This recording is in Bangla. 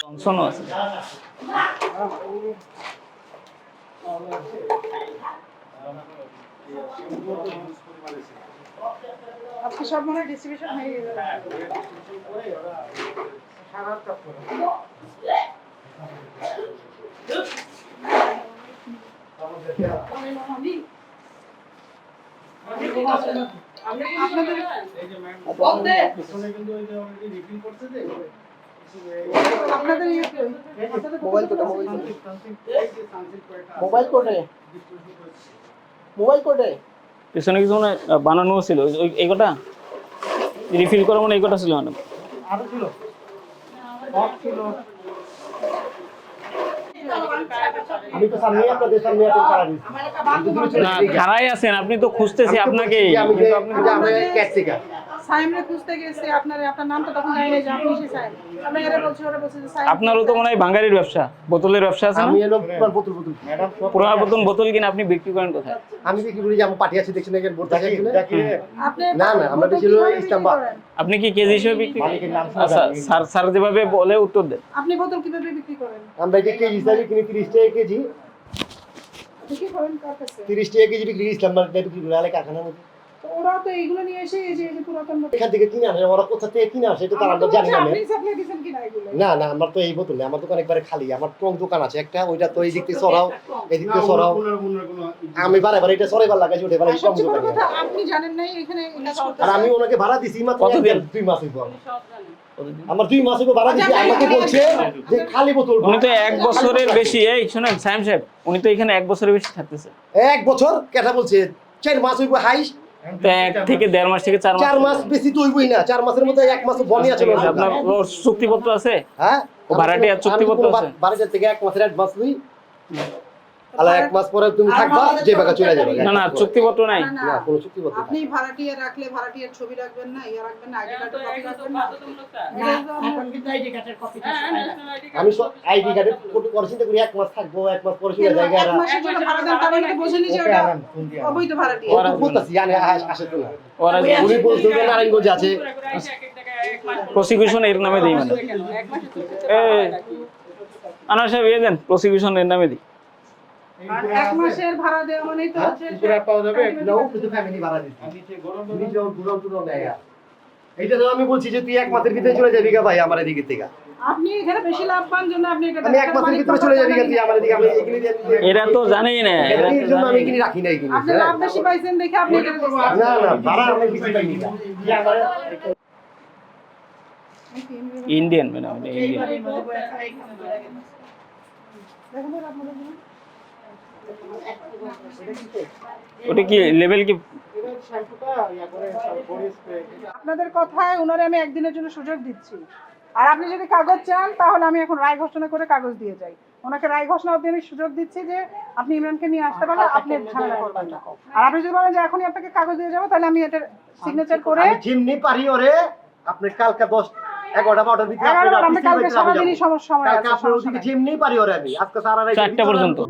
জনসনও আছে আজকে সব মনে হয় ডিস্ট্রিবিউশন হয়ে গেল আপনাদের আপনাদের আপনাদের মোবাইল কোটা মোবাইল মোবাইল কোটে মোবাইল কোটে পিছনে কিছু মানে বানানো ছিল। ওই- ওই এইটা রিফিল করা মানে এইটা ছিল মানে? আরও ছিল। ছিল। আমি তো সামনে আপনাদের সামনে এখন ছাড়া দিচ্ছি না খারাই আছেন আপনি তো খুঁজতেছি আপনাকে আমি আমরা ক্যাটসিকা সাইমরে খুঁজতে গেছে আপনার আপনার নাম তো তখন জানি না যে আপনি সে সাইম। আমরা এরা বলছি ওরা বলছে যে সাইম আপনারও তো মনে হয় বাঙালির ব্যবসা বোতলের ব্যবসা আছে না? আমি এলো বোতল বোতল। ম্যাডাম পুরা বোতল বোতল কিনে আপনি বিক্রি করেন কোথায়? আমি কি করি যে পার্টি আছে দেখছেন এখানে বোর্ড থাকে আপনি না, না, আমরা বিক্রি ইস্তাম্বাল। করেন? আপনি কি কেজি হিসেবে বিক্রি করেন? আচ্ছা স্যার স্যার যেভাবে বলে উত্তর দেন। আপনি বোতল কীভাবে বিক্রি করেন? আমরা এটা কেজি হিসাবে কিনি তিরিশ টাকা কেজি। বিক্রি করেন? কার কাছে? তিরিশ টাকা কেজি বিক্রি মার্কেটে বিক্রি করে আলে কারখানার মধ্যে। তো ওরা তো এইগুলো নিয়ে এসে এই যে এই যে পুরাতন বোতল। এখান থেকে কিনে আনে ওরা কোথা থেকে কিনে আসে এটা তো আমরা জানি না আপনি সাপ্লাই দিয়েছেন কিনা এগুলো? না না আমার তো এই বোতল আমার দোকান একবারে খালি আমার টং দোকান আছে একটা ওইটা তো এই দিক থেকে সরাও এই দিক থেকে সরাও। আমি বারে বারে এটা সরাইবার এবার আর টং দোকান আপনি জানেন নাই এখানে আর আমি ওনাকে ভাড়া দিছি মাত্র দুই মাস হইব। আমার দুই মাস ভাড়া দিছি আমাকে বলছে যে খালি বোতল উনি তো এক বছরের বেশি এই শুনেন সাইম সাহেব উনি তো এখানে এক বছরের বেশি থাকতেছে। এক বছর কেটা বলছে চার মাস হইব হাইস তো এক থেকে দেড় মাস থেকে চার মাস চার মাস বেশি তো হইবই না চার মাসের মধ্যে এক মাস বনি আছে আপনার ওর চুক্তিপত্র আছে? হ্যাঁ? ও ভাড়াটিয়ার চুক্তিপত্র আছে? বাড়িতে থেকে এক মাসের অ্যাডভান্স লই আলা এক মাস পরে তুমি থাকবা যে বাগা চলে যাবে না না চুক্তিপত্র নাই। না, কোনো চুক্তিপত্র আপনি ভাড়াটিয়া রাখলে ভাড়াটিয়ার ছবি রাখবেন না ইয়া রাখবেন না আগে কার্ডের কপি রাখবেন না। তো আমরা- আমি আইডি কার্ডে ফটো করে চিন্তা করি এক মাস থাকব এক মাস পরে চলে যাই এক মাসের জন্য ভাড়া দেন তার মানে তো যে ওটা অবৈধ ভাড়াটিয়া। ওরা বলতাছি জানে আসে তো না ওরা নারায়ণগঞ্জে আছে। প্রসিকিউশন এর নামে দিই মানে। এ আনার সাহেব ইয়ে দেন প্রসিকিউশন এর নামে দিই। আর এক মাসের ভাড়া দেওয়া মানেই তো হচ্ছে নাও। কিন্তু ফ্যামিলি ভাড়া দিচ্ছি। নিজে ঘুরাও টুরাও নেয় এইটা তো আমি বলছি যে তুই এক মাসের ভিতরে চলে যাবি গা ভাই আমার এদিকে থেকে। আপনি এখানে বেশি লাভ পান জন্য আপনি এটা আমি এক মাসের ভিতরে চলে যাবি গা তুই আমার এদিকে। আমি এগুলি এরা তো জানেই না এরা তো জন্য আমি জানেই। রাখি না এগুলি আপনি লাভ বেশি পাইছেন দেখে আপনি এটা না না ভাড়া আমি বেশি পাইনি ইন্ডিয়ান ইন্ডিয়ান। দেখুন আপনাদের জন্য। ওটা কি লেভেল কি? আপনাদের কথায় ওনারে আমি একদিনের জন্য সুযোগ দিচ্ছি। আর আপনি যদি কাগজ চান তাহলে আমি এখন রায় ঘোষণা করে কাগজ দিয়ে যাই। ওনাকে রায় ঘোষণা অবধি আমি সুযোগ দিচ্ছি যে আপনি ইমরানকে নিয়ে আসতে পারলে আপনি ঝামেলা করবেন না। আর আপনি যদি বলেন যে এখনই আপনাকে কাগজ দিয়ে যাব তাহলে আমি এটার সিগনেচার করে আমি যেমনি পারি ওরে। আপনি কালকে দশ এগারোটা বারোটার ভিতরে কালকে সারাদিনই সমস্যা সময় কালকে আছে আপনার ওদিকে পারি ওরে আমি। আজকে সারা রাত চারটা পর্যন্ত।